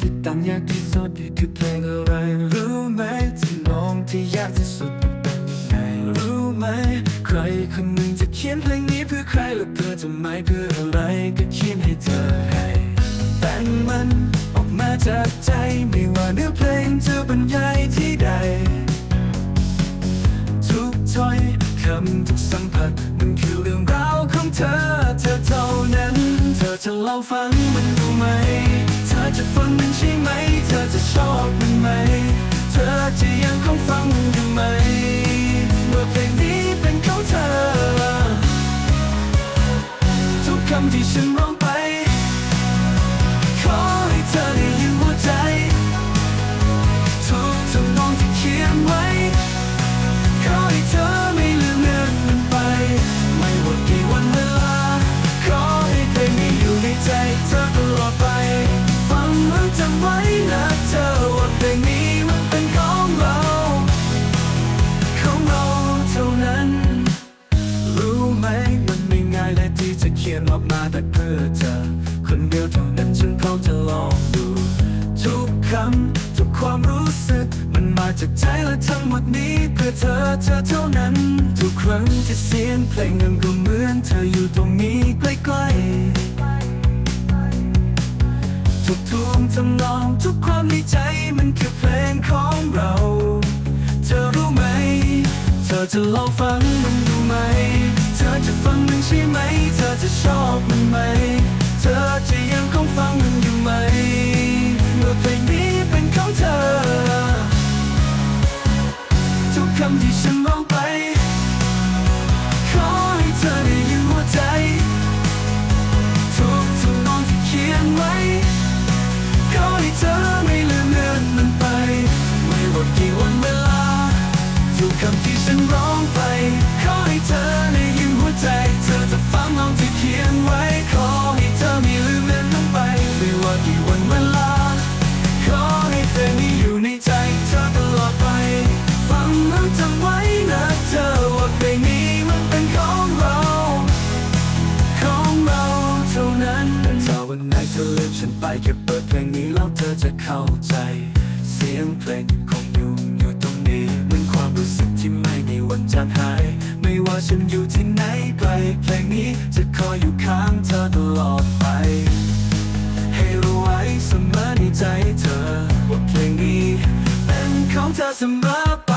ที่ต่างยากที่สุดคือเพลงอะไรรู้ไหมที่น้องที่ยากที่สุดเป็นยังไงรู้ไหม ใครคนหนึ่งจะเขียนเพลงนี้เพื่อใครและเพื่อทำไมเพื่ออะไรก็เขียนให้เธอให้แต่มันออกมาจากใจไม่ว่าเนื้อเพลงจะบรรยายที่ใด ทุกถ้อยคำทุกสัมผัสมันคือเรื่องราวของเธอ เธอเท่านั้น เธอจะเล่าฟัง ธ คำทุกความรู้สึก มันมาจากใจและทั้งหมดนี้เพื่อเธอเธอเท่านั้น ทุกครั้งที่เสียงเพลงนั้นก็เหมือนเธออยู่ตรงนี้ใกล้ๆทุกทุกทำนองทุกความในใจมันคือเพลงของเรา เธอรู้ไหม เธอจะลองฟัง ฉันร้องไป ขอให้เธอได้ยินหัวใจ เธอจะฟังน้องที่เขียนไว้ ขอให้เธอม่ลืมเลือนมันไป ไม่ว่ากี่วันเวลา ขอให้เพลงนี้อยู่ในใจเธอตลอดไป ฟังแล้วจำไว้นะเธอว่าเพลงนี้มันเป็นของเรา ของเราเท่านั้นถ้าวันไหนเธอลืมฉันไปแค่เปิดเพลงนี้แล้วเธอจะเข้าใจ เสียงเพลง ฉันอยู่ที่ไหนไกลเพลงนี้จะคอยอยู่ข้างเธอตลอดไป ให้รู้ไว้เสมอในใจเธอ ว่าเพลงนี้เป็นของเธอเสมอไป